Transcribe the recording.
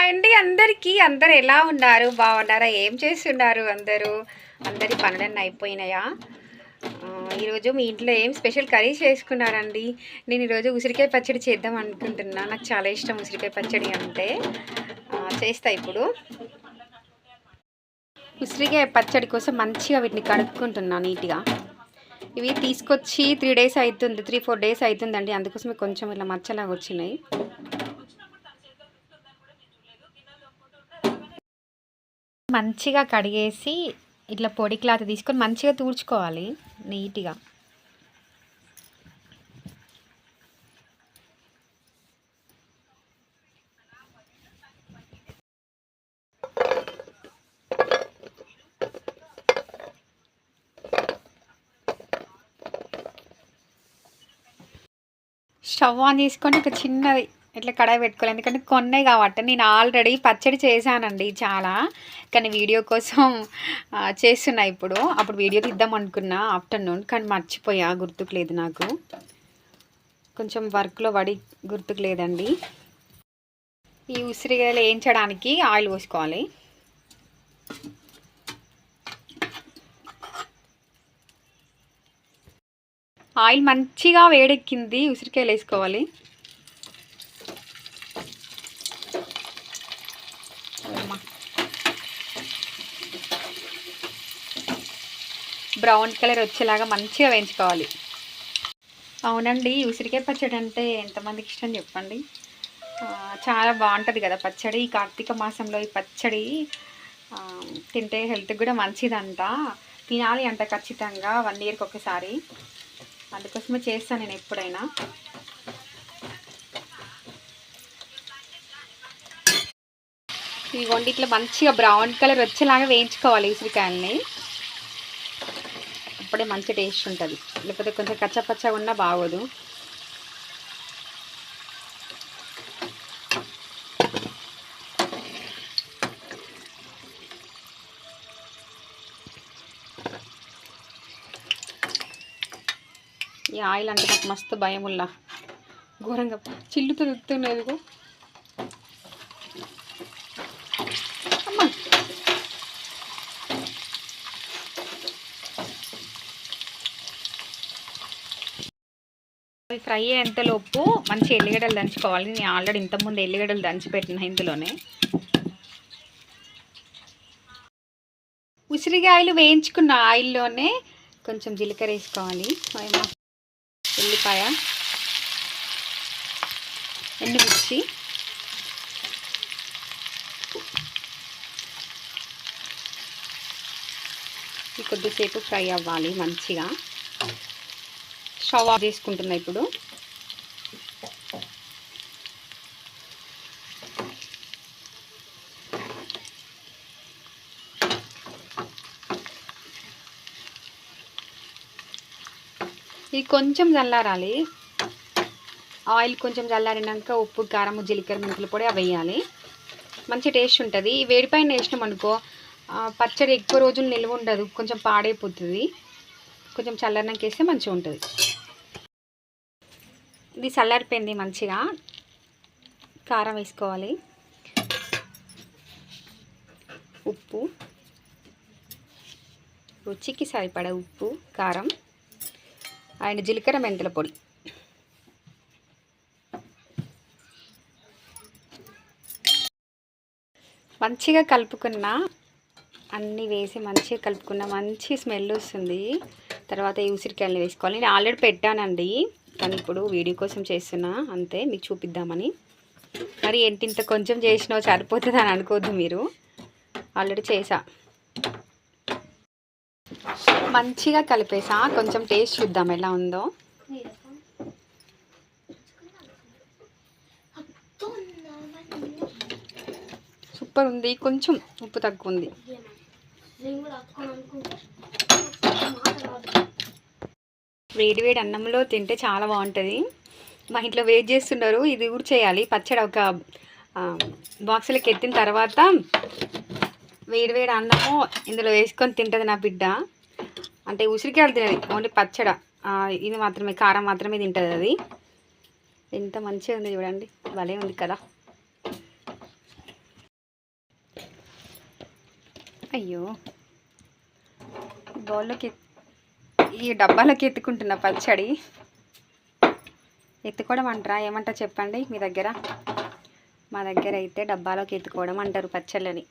Hi అండి అందరికీ. అందరు ఎలా ఉన్నారు? బాగున్నారా? ఏం చేస్తున్నారు అందరూ? అందరి పనులన్నీ అయిపోయినాయా? ఈరోజు మీ ఇంట్లో ఏం స్పెషల్ కర్రీ చేసుకున్నారండి? నేను ఈరోజు ఉసిరికాయ పచ్చడి చేద్దాం అనుకుంటున్నా. నాకు చాలా ఇష్టం ఉసిరికాయ పచ్చడి అంటే. చేస్తా ఇప్పుడు. ఉసిరికాయ పచ్చడి కోసం మంచిగా వీటిని కడుక్కుంటున్నా నీట్గా. ఇవి తీసుకొచ్చి త్రీ డేస్ అవుతుంది త్రీ ఫోర్ డేస్ అవుతుందండి అందుకోసమే కొంచెం ఇలా మచ్చలాగా వచ్చినాయి. మంచిగా కడిగేసి ఇట్లా పొడి క్లాత్ తీసుకొని మంచిగా తూడ్చుకోవాలి నీట్గా. స్టవ్ ఆన్ చేసుకొని ఒక చిన్నది ఇట్లా కడాయి పెట్టుకోవాలి. ఎందుకంటే కొన్నే కాబట్టి నేను ఆల్రెడీ పచ్చడి చేశానండి చాలా. కానీ వీడియో కోసం చేస్తున్నా ఇప్పుడు. అప్పుడు వీడియో తీద్దాం అనుకున్నా ఆఫ్టర్నూన్. కానీ మర్చిపోయా గుర్తుకు లేదు నాకు. కొంచెం వర్క్లో పడి గుర్తుకు లేదండి. ఈ ఉసిరికాయలు వేయించడానికి ఆయిల్ పోసుకోవాలి. ఆయిల్ మంచిగా వేడెక్కింది. ఉసిరికాయలు వేసుకోవాలి. బ్రౌన్ కలర్ వచ్చేలాగా మంచిగా వేయించుకోవాలి. అవునండి ఉసిరికాయ పచ్చడి అంటే ఎంతమందికి ఇష్టం చెప్పండి. చాలా బాగుంటుంది కదా పచ్చడి. ఈ కార్తీక మాసంలో ఈ పచ్చడి తింటే హెల్త్కి కూడా మంచిదంట. తినాలి అంట ఖచ్చితంగా వన్ ఇయర్కి ఒకసారి అందుకోసమే చేస్తాను నేను ఎప్పుడైనా. ఈ వండిట్లో మంచిగా బ్రౌన్ కలర్ వచ్చేలాగా వేయించుకోవాలి ఉసిరికాయల్ని. అప్పుడే మంచి టేస్ట్ ఉంటుంది. లేకపోతే కొంచెం కచ్చపచ్చగా ఉన్నా బాగోదు. ఈ ఆయిల్ అంటే నాకు మస్తు భయం ఉల్లా ఘోరంగా చిల్లుతో తిరుగుతున్నది అవి ఫ్రై అయ్యేంతలోపు మంచి ఎల్లిగడ్డలు దంచుకోవాలి. నేను ఆల్రెడీ ఇంతకుముందు ఎల్లిగడ్డలు దంచిపెట్టిన ఇందులోనే. ఉసిరికాయలు వేయించుకున్న ఆయిల్లోనే కొంచెం జీలకర్ర వేసుకోవాలి. ఉల్లిపాయ ఎండుమిర్చి కొద్దిసేపు ఫ్రై అవ్వాలి మంచిగా. స్టవ్ ఆఫ్ చేసుకుంటున్నా ఇప్పుడు. ఇది కొంచెం చల్లారాలి. ఆయిల్ కొంచెం చల్లారినాక ఉప్పు కారం జీలకర్ర మెంతులు పొడి అవి వేయాలి. మంచి టేస్ట్ ఉంటుంది. ఈ వేడిపైన వేసినాం అనుకో పచ్చడి ఎక్కువ రోజులు నిల్వ ఉండదు. కొంచెం పాడైపోతుంది. కొంచెం చల్లారినాక వేస్తే మంచిగా ఉంటుంది. ఇది చల్లారిపోయింది మంచిగా. కారం వేసుకోవాలి. ఉప్పు. రుచికి సరిపడే ఉప్పు కారం. అండ్ జీలకర్ర మెంతుల పొడి. మంచిగా కలుపుకున్న అన్నీ వేసి మంచిగా కలుపుకున్న మంచి స్మెల్ వస్తుంది. తర్వాత ఈ ఉసిరికాయలు వేసుకోవాలి? నేను ఆల్రెడీ పెట్టానండి. కానీ ఇప్పుడు వీడియో కోసం చేస్తున్నా. అంతే మీకు చూపిద్దామని. మరి ఏంటి ఇంత కొంచెం చేసినా సరిపోతుంది అని అనుకోవద్దు మీరు. ఆల్రెడీ చేసా. మంచిగా కలిపేసా. కొంచెం టేస్ట్ చూద్దాం ఎలా ఉందో. సూపర్ ఉంది. కొంచెం ఉప్పు తక్కువ ఉంది. వేడి వేడి అన్నంలో తింటే చాలా బాగుంటుంది. మా ఇంట్లో వెయిట్ చేస్తున్నారు ఇది కూడా చేయాలి. పచ్చడి ఒక ఆ, బాక్సులకి ఎత్తిన తర్వాత వేడి వేడి అన్నము ఇందులో వేసుకొని తింటుంది నా బిడ్డ. అంటే ఉసిరికాయలు తినది ఓన్లీ పచ్చడ. ఇది మాత్రమే కారం మాత్రమే తింటుంది అది. ఎంత మంచిగా ఉంది చూడండి భలే ఉంది కదా. అయ్యో. బౌల్లోకి ఈ డబ్బాలోకి ఎత్తుకుంటున్న పచ్చడి. ఎత్తుకోవడం అంటారా? ఏమంటారు చెప్పండి మీ దగ్గర. మా దగ్గర అయితే డబ్బాలోకి ఎత్తుకోవడం అంటారు పచ్చళ్ళని.